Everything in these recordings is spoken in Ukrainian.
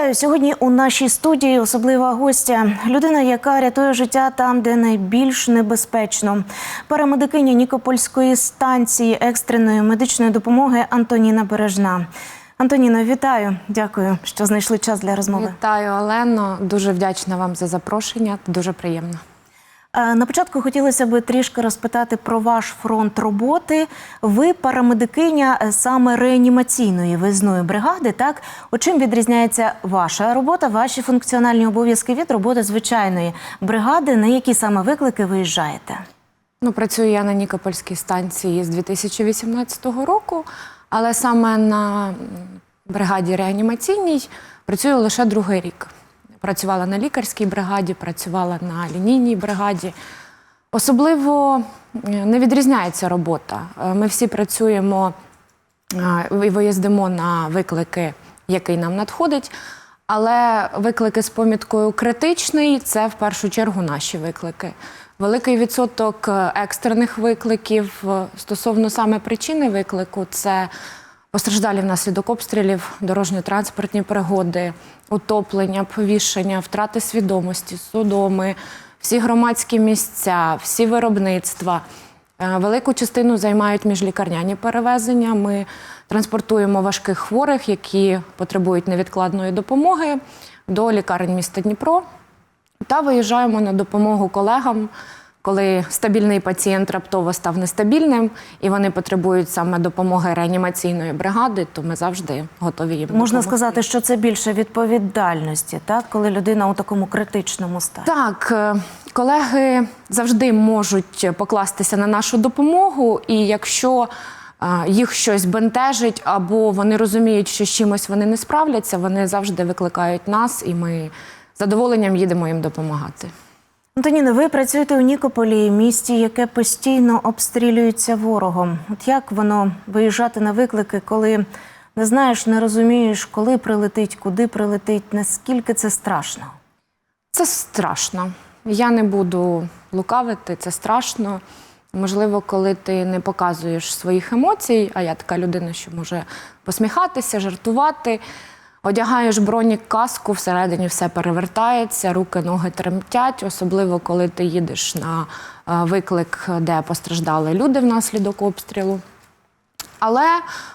Вітаю сьогодні у нашій студії. Особлива гостя, людина, яка рятує життя там, де найбільш небезпечно. Парамедикиня Нікопольської станції екстреної медичної допомоги Антоніна Бережна. Антоніно, вітаю! Дякую, що знайшли час для розмови. Вітаю, Олено. Дуже вдячна вам за запрошення. Дуже приємно. Е, На початку хотілося б трішки розпитати про ваш фронт роботи. Ви парамедикиня е, саме реанімаційної виїзної бригади. Так, у чим відрізняється ваша робота, ваші функціональні обов'язки від роботи звичайної бригади? На які саме виклики виїжджаєте? Ну, працюю я на Нікопольській станції з 2018 року, але саме на бригаді реанімаційній працюю лише другий рік. Працювала на лікарській бригаді, працювала на лінійній бригаді. Особливо е, не відрізняється робота. Е, Ми всі працюємо е, і виїздимо на виклики, який нам надходить. Але виклики з поміткою критичний це в першу чергу наші виклики. Великий відсоток екстрених викликів стосовно саме причини виклику це постраждалі внаслідок обстрілів, дорожньо-транспортні пригоди, утоплення, повішення, втрати свідомості, судоми, всі громадські місця, всі виробництва. Е, Велику частину займають міжлікарняні перевезення. Ми транспортуємо важких хворих, які потребують невідкладної допомоги до лікарень міста Дніпро та виїжджаємо на допомогу колегам, коли стабільний пацієнт раптово став нестабільним і вони потребують саме допомоги реанімаційної бригади, то ми завжди готові їм Можна допомогти. сказати, що це більше відповідальності, так, коли людина у такому критичному стані. Так, е, колеги завжди можуть покластися на нашу допомогу, і якщо е, їх щось бентежить, або вони розуміють, що з чимось вони не справляться, вони завжди викликають нас, і ми задоволенням їдемо їм допомагати. Антоніно, ви працюєте у Нікополі, місті, яке постійно обстрілюється ворогом. От як воно виїжджати на виклики, коли не знаєш, не розумієш, коли прилетить, куди прилетить, наскільки це страшно? Це страшно. Я не буду лукавити, це страшно. Можливо, коли ти не показуєш своїх емоцій, а я така людина, що може посміхатися, жартувати. Одягаєш бронік каску, всередині все перевертається, руки, ноги тремтять, особливо коли ти їдеш на е, виклик, де постраждали люди внаслідок обстрілу. Але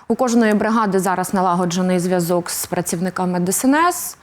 у кожної бригади зараз налагоджений зв'язок з працівниками ДСНС.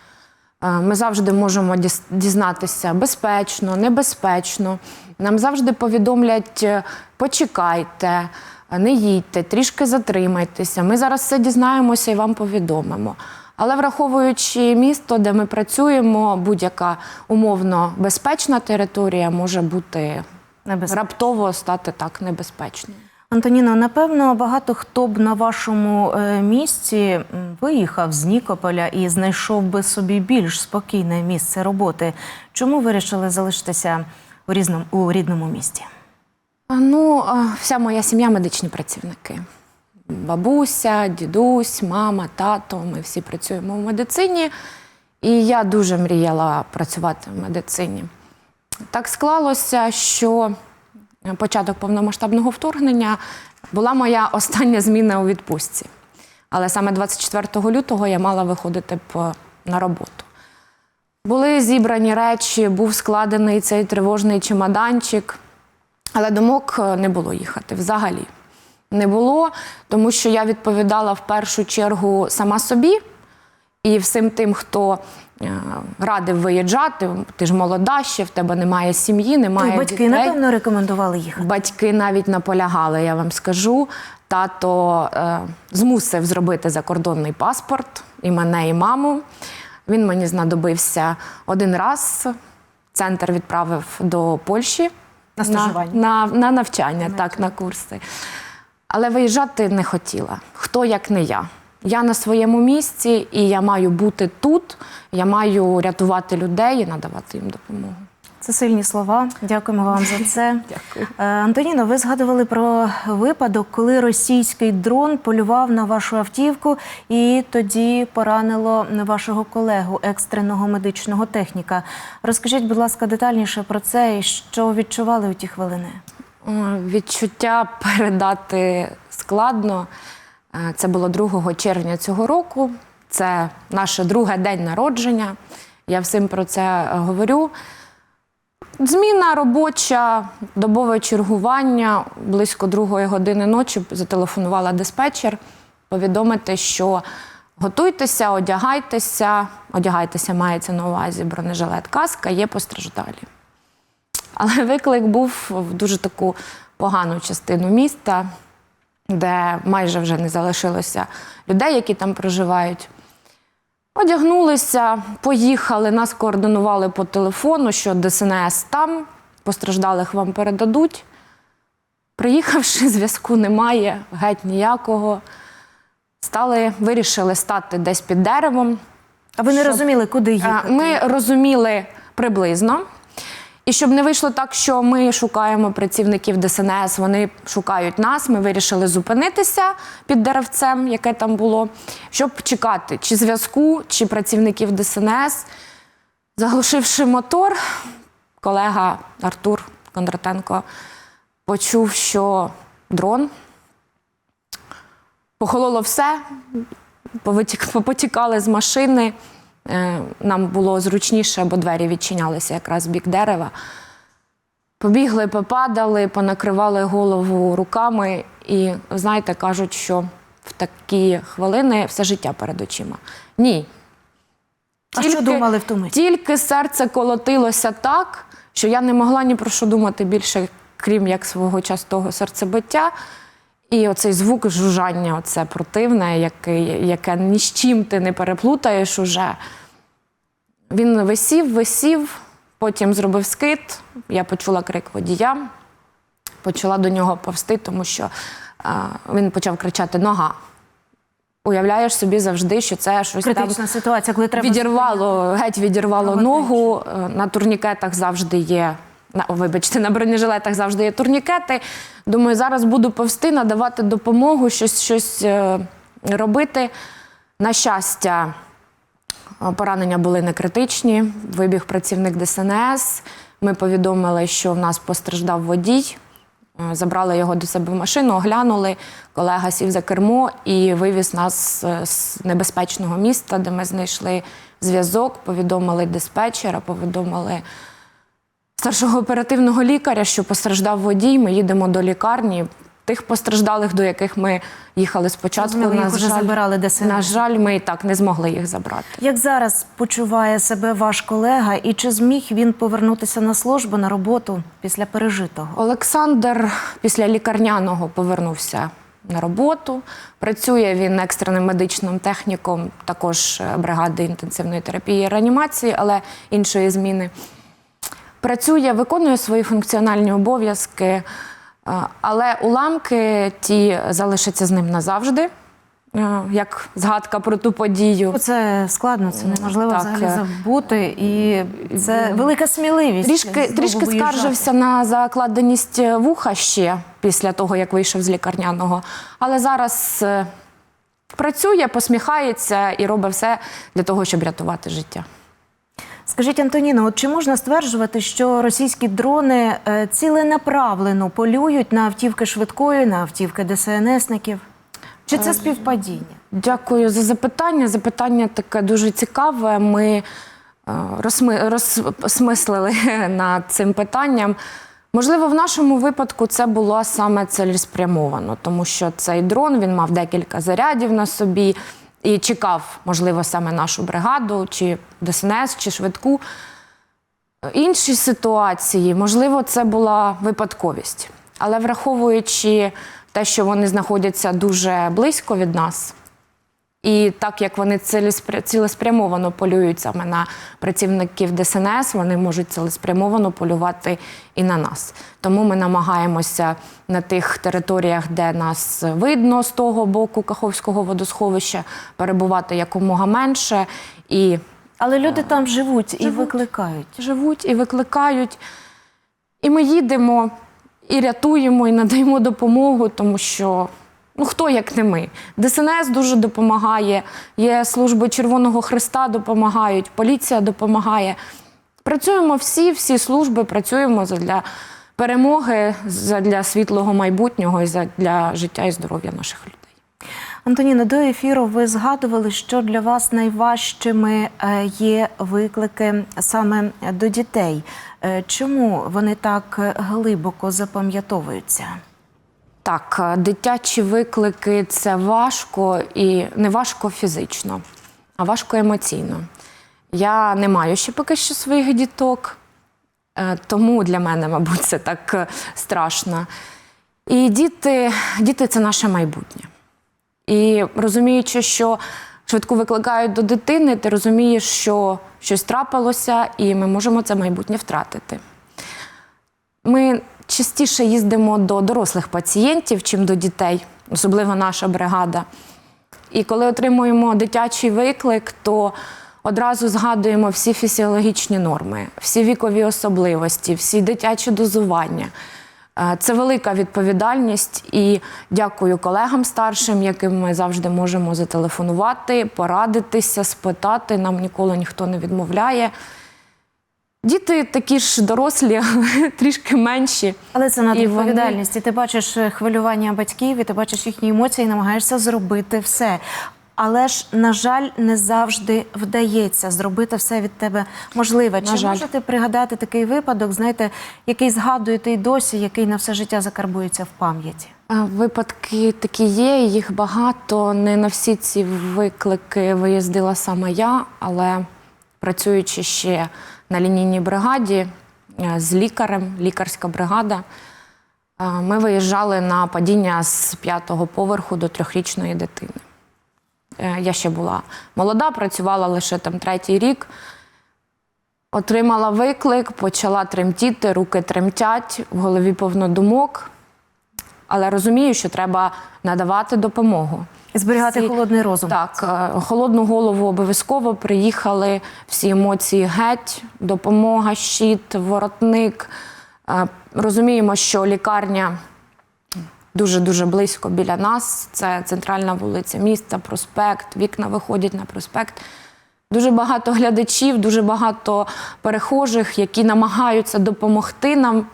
Е, Ми завжди можемо дізнатися безпечно, небезпечно. Нам завжди повідомлять: е, почекайте, не їдьте, трішки затримайтеся. Ми зараз все дізнаємося і вам повідомимо. Але враховуючи місто, де ми працюємо, будь-яка умовно безпечна територія може бути раптово стати так небезпечною. Антоніно, напевно, багато хто б на вашому е, місці виїхав з Нікополя і знайшов би собі більш спокійне місце роботи. Чому вирішили залишитися у різному у рідному місті? Ну, вся моя сім'я медичні працівники. Бабуся, дідусь, мама, тато. Ми всі працюємо в медицині. І я дуже мріяла працювати в медицині. Так склалося, що початок повномасштабного вторгнення була моя остання зміна у відпустці. Але саме 24 лютого я мала виходити на роботу. Були зібрані речі, був складений цей тривожний чемоданчик, але думок е, не було їхати взагалі. Не було, тому що я відповідала в першу чергу сама собі і всім тим, хто е, радив виїжджати. Ти ж молода ще, в тебе немає сім'ї, немає І батьки, дітей. напевно, рекомендували їхати. Батьки навіть наполягали, я вам скажу. Тато е, змусив зробити закордонний паспорт і мене, і маму. Він мені знадобився один раз. Центр відправив до Польщі На стажування. на, на, на навчання, так, на курси. Але виїжджати не хотіла. Хто як не я. Я на своєму місці, і я маю бути тут. Я маю рятувати людей і надавати їм допомогу. Це сильні слова. Дякуємо вам за це. Дякую. Е, Антоніно, ви згадували про випадок, коли російський дрон полював на вашу автівку і тоді поранило вашого колегу, екстреного медичного техніка. Розкажіть, будь ласка, детальніше про це і що відчували у ті хвилини. Відчуття передати складно. Е, Це було 2 червня цього року. Це наше друге день народження. Я всім про це е, говорю. Зміна робоча, добове чергування. Близько другої години ночі зателефонувала диспетчер повідомити, що готуйтеся, одягайтеся. Одягайтеся, мається на увазі бронежилет, каска, є постраждалі. Але виклик був в дуже таку погану частину міста, де майже вже не залишилося людей, які там проживають. Одягнулися, поїхали, нас координували по телефону, що ДСНС там, постраждалих вам передадуть. Приїхавши, зв'язку немає, геть ніякого. Стали, вирішили стати десь під деревом. А ви не Щоб- розуміли, куди Е, їхати? Ми розуміли приблизно. І щоб не вийшло так, що ми шукаємо працівників ДСНС, вони шукають нас. Ми вирішили зупинитися під деревцем, яке там було, щоб чекати чи зв'язку, чи працівників ДСНС. Заглушивши мотор, колега Артур Кондратенко почув, що дрон. Похололо все, потікали з машини. Е, Нам було зручніше, бо двері відчинялися якраз в бік дерева. Побігли, попадали, понакривали голову руками. І знаєте, кажуть, що в такі хвилини все життя перед очима. Ні. А що думали в ту мить? Тільки серце колотилося так, що я не могла ні про що думати більше, крім як свого частого серцебиття. І оцей звук жужжання, оце противне, яке, яке ні з чим ти не переплутаєш уже. Він висів, висів, потім зробив скид. Я почула крик водія, почала до нього повсти, тому що а, він почав кричати Нога. Уявляєш собі завжди, що це щось там ситуація, коли треба відірвало, геть відірвало ногу. Е, На турнікетах завжди є. На, вибачте, на бронежилетах завжди є турнікети. Думаю, зараз буду повсти, надавати допомогу, щось, щось е, робити. На щастя, е, поранення були не критичні. Вибіг працівник ДСНС. Ми повідомили, що в нас постраждав водій. Е, Забрали його до себе в машину, оглянули. Колега сів за кермо і вивіз нас з небезпечного міста, де ми знайшли зв'язок, повідомили диспетчера, повідомили старшого оперативного лікаря, що постраждав водій. Ми їдемо до лікарні. Тих постраждалих, до яких ми їхали спочатку, Зрозуміло, їх на вже жаль, забирали ДСНС. на жаль, ми і так не змогли їх забрати. Як зараз почуває себе ваш колега, і чи зміг він повернутися на службу на роботу після пережитого? Олександр після лікарняного повернувся на роботу. Працює він екстреним медичним техніком, також е, бригади інтенсивної терапії і реанімації, але іншої зміни. Працює, виконує свої функціональні обов'язки, е, але уламки ті залишаться з ним назавжди, е, як згадка про ту подію. Це складно, це неможливо Так, взагалі е, забути, і це велика сміливість. Трішки, трішки виїжджати. скаржився на закладеність вуха ще після того, як вийшов з лікарняного. Але зараз працює, посміхається і робить все для того, щоб рятувати життя. Скажіть, Антоніно, от чи можна стверджувати, що російські дрони е, ціленаправлено полюють на автівки швидкої, на автівки ДСНСників? Чи Е, це співпадіння? Дякую за запитання. Запитання таке дуже цікаве. Ми е, розми, розмислили над цим питанням. Можливо, в нашому випадку це було саме цілеспрямовано, тому що цей дрон він мав декілька зарядів на собі і чекав, можливо, саме нашу бригаду, чи ДСНС, чи швидку. Інші ситуації, можливо, це була випадковість. Але враховуючи те, що вони знаходяться дуже близько від нас, і так як вони цілеспря- цілеспрямовано полюють саме на працівників ДСНС, вони можуть цілеспрямовано полювати і на нас. Тому ми намагаємося на тих територіях, де нас видно з того боку Каховського водосховища, перебувати якомога менше і Але люди там живуть і викликають. живуть і викликають. І ми їдемо і рятуємо, і надаємо допомогу, тому що ну хто як не ми. ДСНС дуже допомагає, є служби Червоного Христа допомагають, поліція допомагає. Працюємо всі, всі служби працюємо для перемоги, для світлого майбутнього і для життя і здоров'я наших людей. Антоніно, до ефіру ви згадували, що для вас найважчими е, є виклики саме до дітей. Е, Чому вони так глибоко запам'ятовуються? Так, е, дитячі виклики це важко і не важко фізично, а важко емоційно. Я не маю ще поки що своїх діток, е, тому для мене, мабуть, це так е, страшно. І діти, діти це наше майбутнє. І розуміючи, що швидко викликають до дитини, ти розумієш, що щось трапилося, і ми можемо це майбутнє втратити. Ми частіше їздимо до дорослих пацієнтів, чим до дітей, особливо наша бригада. І коли отримуємо дитячий виклик, то одразу згадуємо всі фізіологічні норми, всі вікові особливості, всі дитячі дозування. Е, Це велика відповідальність і дякую колегам старшим, яким ми завжди можемо зателефонувати, порадитися, спитати. Нам ніколи ніхто не відмовляє. Діти такі ж дорослі, трішки менші. Але це І вони- І ти бачиш е, хвилювання батьків, і ти бачиш їхні емоції, і намагаєшся зробити все. Але ж, на жаль, не завжди вдається зробити все від тебе можливе. На Чи жаль. можете пригадати такий випадок, знаєте, який згадуєте і досі, який на все життя закарбується в пам'яті? Е, Випадки такі є, їх багато. Не на всі ці виклики виїздила саме я, але працюючи ще на лінійній бригаді е, з лікарем, лікарська бригада, е, ми виїжджали на падіння з п'ятого поверху до трьохрічної дитини. Е, Я ще була молода, працювала лише там третій рік. Отримала виклик, почала тремтіти, руки тремтять, в голові повно думок але розумію, що треба надавати допомогу. Зберігати Всі- холодний розум. Так, е, холодну голову обов'язково приїхали, всі емоції геть, допомога, щит, воротник. Е, Розуміємо, що лікарня дуже-дуже близько біля нас. Це центральна вулиця міста, проспект, вікна виходять на проспект. Дуже багато глядачів, дуже багато перехожих, які намагаються допомогти нам.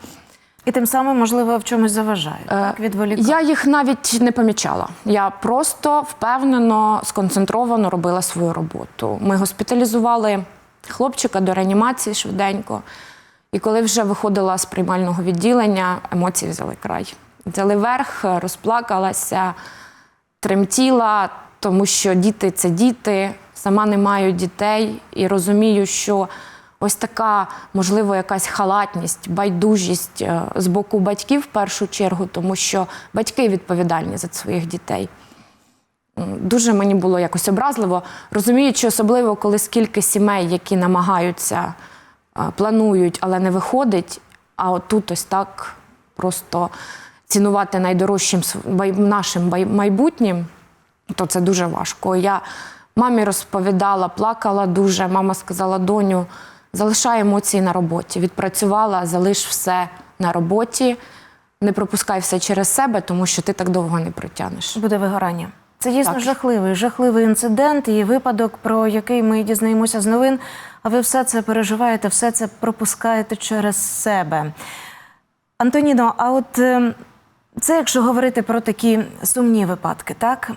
І тим самим, можливо, в чомусь заважають. Так, відволікають. Е, Я їх навіть не помічала. Я просто впевнено, сконцентровано робила свою роботу. Ми госпіталізували хлопчика до реанімації швиденько. І коли вже виходила з приймального відділення, емоції взяли край. Взяли верх, розплакалася, тремтіла, тому що діти це діти, сама не маю дітей і розумію, що ось така, можливо, якась халатність, байдужість е, з боку батьків в першу чергу, тому що батьки відповідальні за своїх дітей. Дуже мені було якось образливо, розуміючи, особливо коли скільки сімей, які намагаються, е, планують, але не виходить. А от тут ось так просто цінувати найдорожчим нашим майбутнім, то це дуже важко. Я мамі розповідала, плакала дуже. Мама сказала: доню, залишай емоції на роботі. Відпрацювала, залиш все на роботі, не пропускай все через себе, тому що ти так довго не протягнеш. буде вигорання. Це дійсно Так. жахливий, жахливий інцидент і випадок, про який ми дізнаємося з новин. А ви все це переживаєте, все це пропускаєте через себе. Антоніно, а от е, це якщо говорити про такі сумні випадки, так?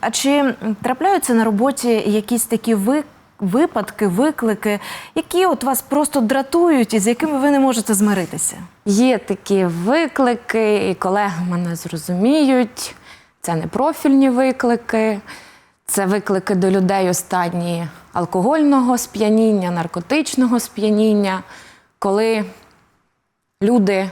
А чи трапляються на роботі якісь такі ви, випадки, виклики, які от вас просто дратують і з якими ви не можете змиритися? Є такі виклики, і колеги мене зрозуміють. Це не профільні виклики, це виклики до людей у стані алкогольного сп'яніння, наркотичного сп'яніння, коли люди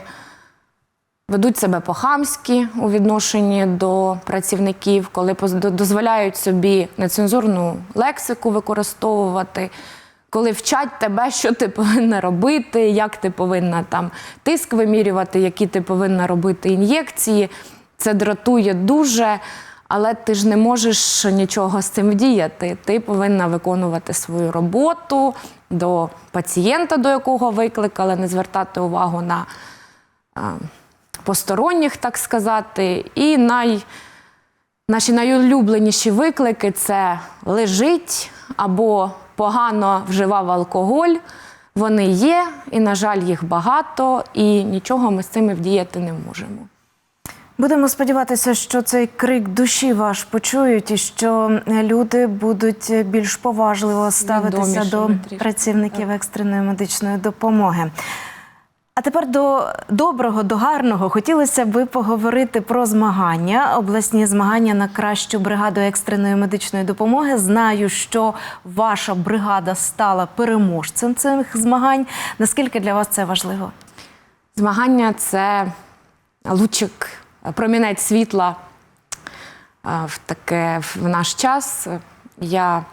ведуть себе по-хамськи у відношенні до працівників, коли дозволяють собі нецензурну лексику використовувати, коли вчать тебе, що ти повинна робити, як ти повинна там тиск вимірювати, які ти повинна робити ін'єкції. Це дратує дуже. Але ти ж не можеш нічого з цим вдіяти. Ти повинна виконувати свою роботу до пацієнта, до якого викликали, не звертати увагу на посторонніх, так сказати. І най, наші найулюбленіші виклики це лежить або погано вживав алкоголь. Вони є, і, на жаль, їх багато, і нічого ми з цими вдіяти не можемо. Будемо сподіватися, що цей крик душі ваш почують, і що люди будуть більш поважливо ставитися до трішки. працівників екстреної медичної допомоги. А тепер до доброго, до гарного хотілося б поговорити про змагання, обласні змагання на кращу бригаду екстреної медичної допомоги. Знаю, що ваша бригада стала переможцем цих змагань. Наскільки для вас це важливо? Змагання це лучик, промінець світла в таке в наш час. Я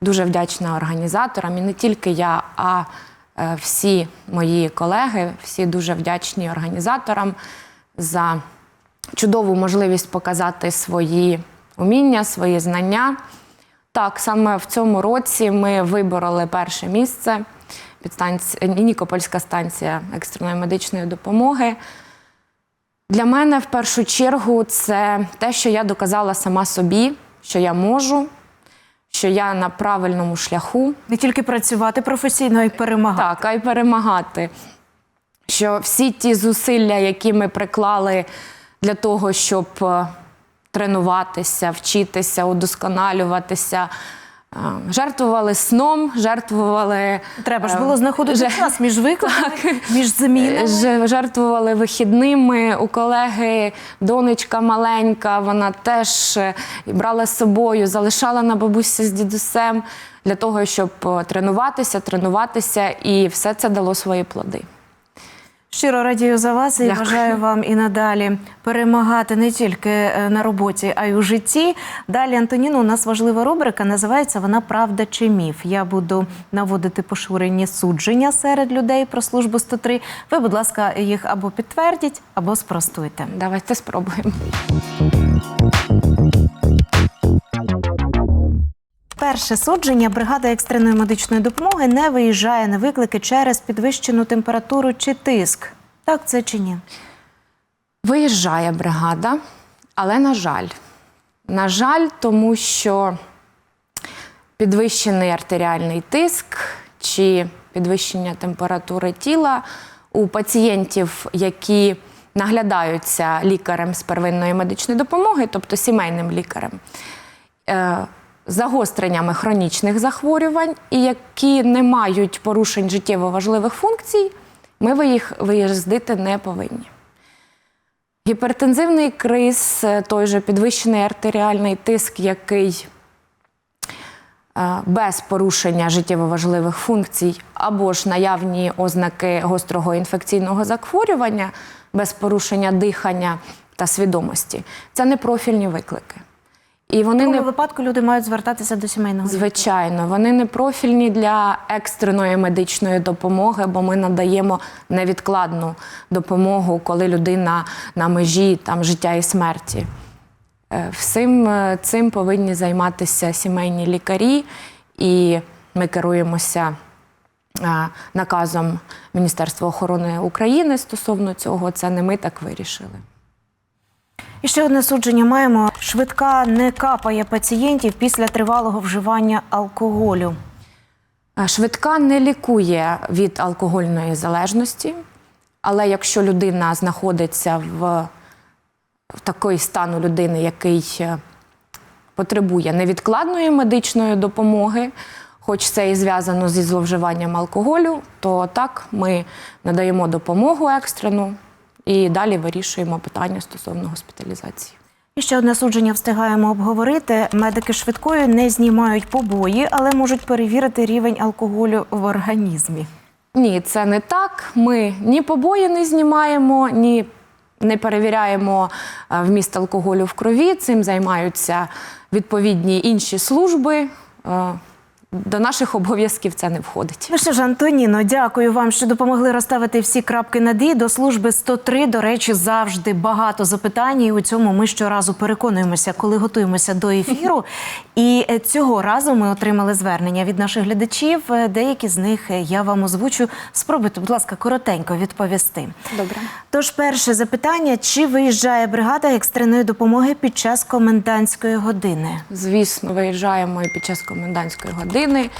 дуже вдячна організаторам, і не тільки я, а е, всі мої колеги, всі дуже вдячні організаторам за чудову можливість показати свої уміння, свої знання. Так, саме в цьому році ми вибороли перше місце підстанція Нікопольська станція екстреної медичної допомоги. Для мене в першу чергу це те, що я доказала сама собі, що я можу, що я на правильному шляху. Не тільки працювати професійно, а й перемагати. Так, а й перемагати. Що всі ті зусилля, які ми приклали для того, щоб е, тренуватися, вчитися, удосконалюватися, жертвували сном, жертвували. Треба ж е, було знаходити же- час між викликами, між замінами. Жертвували вихідними. У колеги донечка маленька, вона теж е, брала з собою, залишала на бабусі з дідусем для того, щоб е, тренуватися, тренуватися, і все це дало свої плоди. Щиро радію за вас і Дякую. бажаю вам і надалі перемагати не тільки е, на роботі, а й у житті. Далі, Антоніно, у нас важлива рубрика. Називається вона Правда чи міф. Я буду наводити поширені судження серед людей про службу 103. Ви, будь ласка, їх або підтвердіть, або спростуйте. Давайте спробуємо. Перше судження бригада екстреної медичної допомоги не виїжджає на виклики через підвищену температуру чи тиск. Так це чи ні? Виїжджає бригада, але на жаль. На жаль, тому що підвищений артеріальний тиск чи підвищення температури тіла у пацієнтів, які наглядаються лікарем з первинної медичної допомоги, тобто сімейним лікарем, е, загостреннями хронічних захворювань і які не мають порушень життєво важливих функцій, ми їх виїздити не повинні. Гіпертензивний криз, е, той же підвищений артеріальний тиск, який е, без порушення життєво важливих функцій або ж наявні ознаки гострого інфекційного захворювання без порушення дихання та свідомості це не профільні виклики. І В такому не випадку люди мають звертатися до сімейного. Звичайно, вони не профільні для екстреної медичної допомоги, бо ми надаємо невідкладну допомогу, коли людина на межі там, життя і смерті. Е, Всім е, цим повинні займатися сімейні лікарі, і ми керуємося е, наказом Міністерства охорони України стосовно цього. Це не ми так вирішили. І ще одне судження маємо. Швидка не капає пацієнтів після тривалого вживання алкоголю. Е, Швидка не лікує від алкогольної залежності, але якщо людина знаходиться в, в такий стан людини, який е, потребує невідкладної медичної допомоги, хоч це і зв'язано зі зловживанням алкоголю, то так ми надаємо допомогу екстрену і далі вирішуємо питання стосовно госпіталізації. І ще одне судження встигаємо обговорити. Медики швидкої не знімають побої, але можуть перевірити рівень алкоголю в організмі. Ні, це не так. Ми ні побої не знімаємо, ні не перевіряємо е, вміст алкоголю в крові. Цим займаються відповідні інші служби. Е, До наших обов'язків це не входить. Ну що ж, Антоніно, дякую вам, що допомогли розставити всі крапки над «і». До служби 103, до речі, завжди багато запитань. І у цьому ми щоразу переконуємося, коли готуємося до ефіру. І е, цього разу ми отримали звернення від наших глядачів. Е, Деякі з них е, я вам озвучу. Спробуйте, будь ласка, коротенько відповісти. Добре. Тож, перше запитання: чи виїжджає бригада екстреної допомоги під час комендантської години? Звісно, виїжджаємо і під час комендантської години,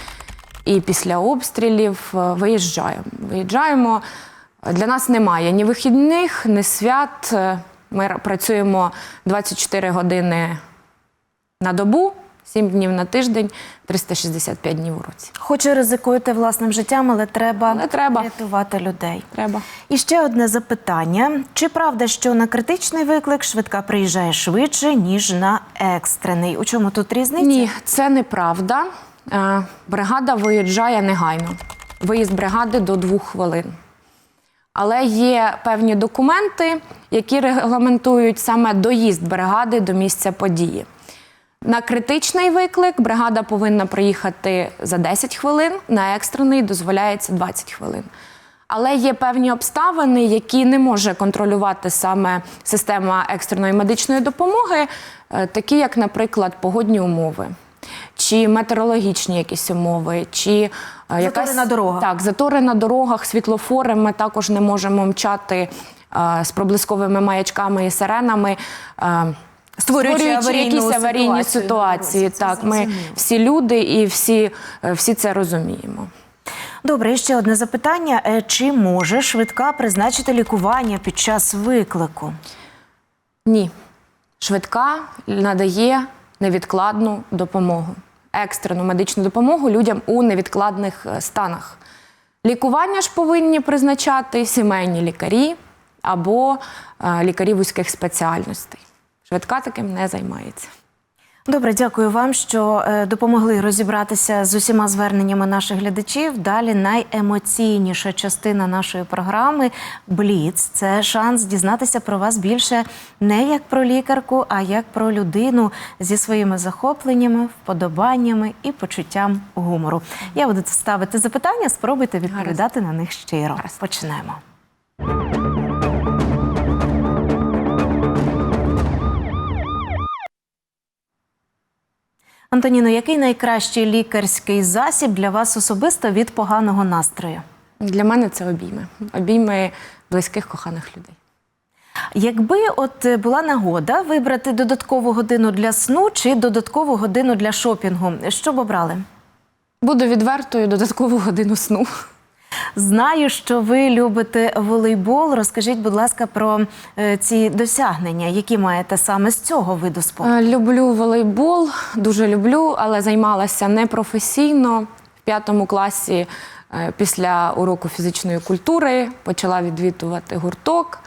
і після обстрілів виїжджаємо. Виїжджаємо. Для нас немає ні вихідних, ні свят. Ми ра- працюємо 24 години на добу, 7 днів на тиждень, 365 днів у році. Хоч і ризикуєте власним життям, але треба, Але треба. рятувати людей. Треба. І ще одне запитання: чи правда, що на критичний виклик швидка приїжджає швидше, ніж на екстрений? У чому тут різниця? Ні, це неправда. Е, Бригада виїжджає негайно. Виїзд бригади до двох хвилин. Але є певні документи, які регламентують саме доїзд бригади до місця події. На критичний виклик бригада повинна приїхати за 10 хвилин, на екстрений дозволяється 20 хвилин. Але є певні обставини, які не може контролювати саме система екстреної медичної допомоги, е, такі як, наприклад, погодні умови, чи метеорологічні якісь умови, чи е, якась на дорогах. Так, затори на дорогах, світлофори. Ми також не можемо мчати е, з проблисковими маячками і сиренами. Створюючи аварійну якісь аварійні ситуацію на ситуації. Це Так, ми всі люди і всі, е, всі це розуміємо. Добре, і ще одне запитання: Е, чи може швидка призначити лікування під час виклику? Ні. Швидка надає невідкладну допомогу, екстрену медичну допомогу людям у невідкладних е, станах. Лікування ж повинні призначати сімейні лікарі або лікарі вузьких спеціальностей. Швидка таким не займається. Добре, дякую вам, що е, допомогли розібратися з усіма зверненнями наших глядачів. Далі найемоційніша частина нашої програми Бліц. Це шанс дізнатися про вас більше не як про лікарку, а як про людину зі своїми захопленнями, вподобаннями і почуттям гумору. Я буду ставити запитання, спробуйте відповідати на них щиро. Гаразд. Почнемо. Антоніно, який найкращий лікарський засіб для вас особисто від поганого настрою? Для мене це обійми. Обійми близьких коханих людей. Якби от е, була нагода вибрати додаткову годину для сну чи додаткову годину для шопінгу, що б обрали? Буду відвертою додаткову годину сну. Знаю, що ви любите волейбол. Розкажіть, будь ласка, про е, ці досягнення, які маєте саме з цього виду спорту. Е, Люблю волейбол, дуже люблю, але займалася непрофесійно. В п'ятому класі е, після уроку фізичної культури почала відвідувати гурток.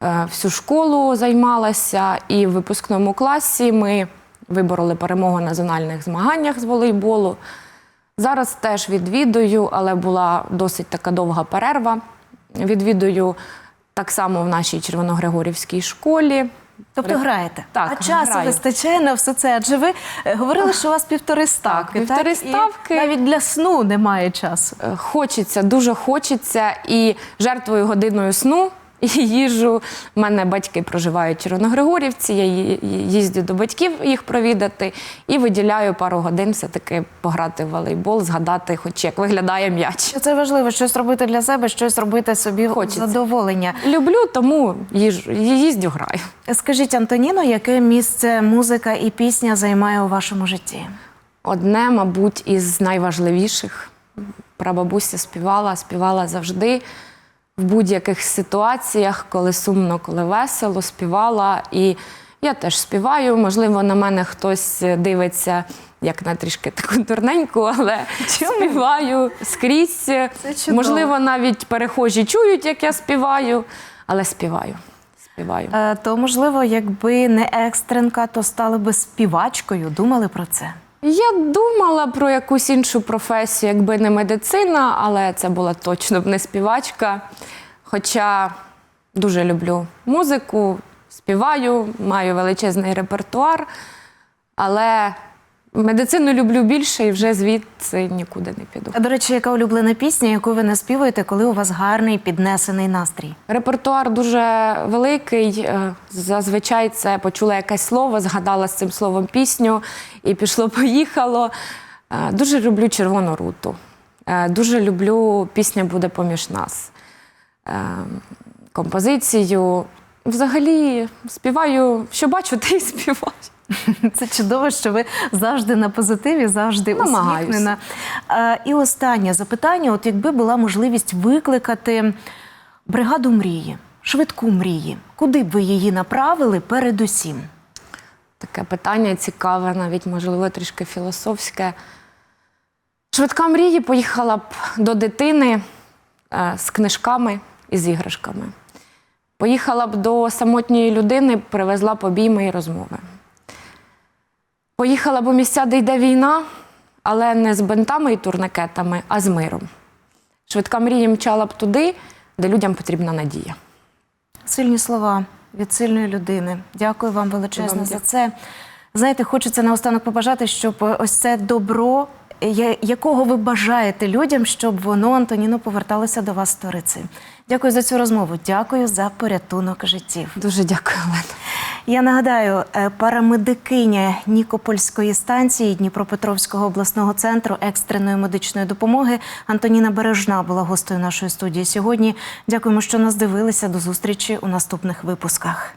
Всю школу займалася, і в випускному класі ми вибороли перемогу на зональних змаганнях з волейболу. Зараз теж відвідую, але була досить така довга перерва. Відвідую так само в нашій Червоногригорівській школі. Тобто граєте? Так, а часу граю. вистачає на все це. Адже ви е, говорили, що у вас півтори ставки. півтори І ставки. навіть для сну немає часу. Е, Хочеться, дуже хочеться. І жертвою годиною сну і їжу. У мене батьки проживають в Червоногригорівці, я їздю до батьків їх провідати і виділяю пару годин все-таки пограти в волейбол, згадати, хоч як виглядає м'яч. Це важливо щось робити для себе, щось робити собі Хочеться. задоволення. Люблю, тому їжу, їздю, граю. Скажіть, Антоніно, яке місце музика і пісня займає у вашому житті? Одне, мабуть, із найважливіших. Прабабуся співала, співала завжди в будь-яких ситуаціях, коли сумно, коли весело, співала. І я теж співаю. Можливо, на мене хтось дивиться як на трішки таку дурненьку, але співаю скрізь. чудово. Можливо, навіть перехожі чують, як я співаю, але співаю. Співаю. Е, То можливо, якби не екстренка, то стали би співачкою. Думали про це? Я думала про якусь іншу професію, якби не медицина, але це була точно б не співачка. Хоча дуже люблю музику, співаю, маю величезний репертуар, але медицину люблю більше і вже звідси нікуди не піду. А, До речі, яка улюблена пісня, яку ви не співаєте, коли у вас гарний піднесений настрій? Репертуар дуже великий. е, Зазвичай це почула якесь слово, згадала з цим словом пісню і пішло-поїхало. Е, Дуже люблю червону руту. Е, Дуже люблю пісня буде поміж нас. Композицію. Взагалі співаю, що бачу, те й співаю. Це чудово, що ви завжди на позитиві, завжди Намагаюся. усміхнена. Е, І останнє запитання: от якби була можливість викликати бригаду мрії, швидку мрії. Куди б ви її направили передусім? Таке питання цікаве, навіть можливо трішки філософське. Швидка мрії поїхала б до дитини е, з книжками і з іграшками. Поїхала б до самотньої людини, привезла б обійми і розмови. Поїхала б у місця, де йде війна, але не з бинтами і турникетами, а з миром. Швидка мрія мчала б туди, де людям потрібна надія. Сильні слова від сильної людини. Дякую вам величезно Вам за це. Знаєте, хочеться наостанок побажати, щоб ось це добро, якого ви бажаєте людям, щоб воно, Антоніно, поверталося до вас сторицею. Дякую за цю розмову. Дякую за порятунок життів. Дуже дякую, Олена. Я нагадаю, е, парамедикиня Нікопольської станції Дніпропетровського обласного центру екстреної медичної допомоги Антоніна Бережна була гостею нашої студії сьогодні. Дякуємо, що нас дивилися. До зустрічі у наступних випусках.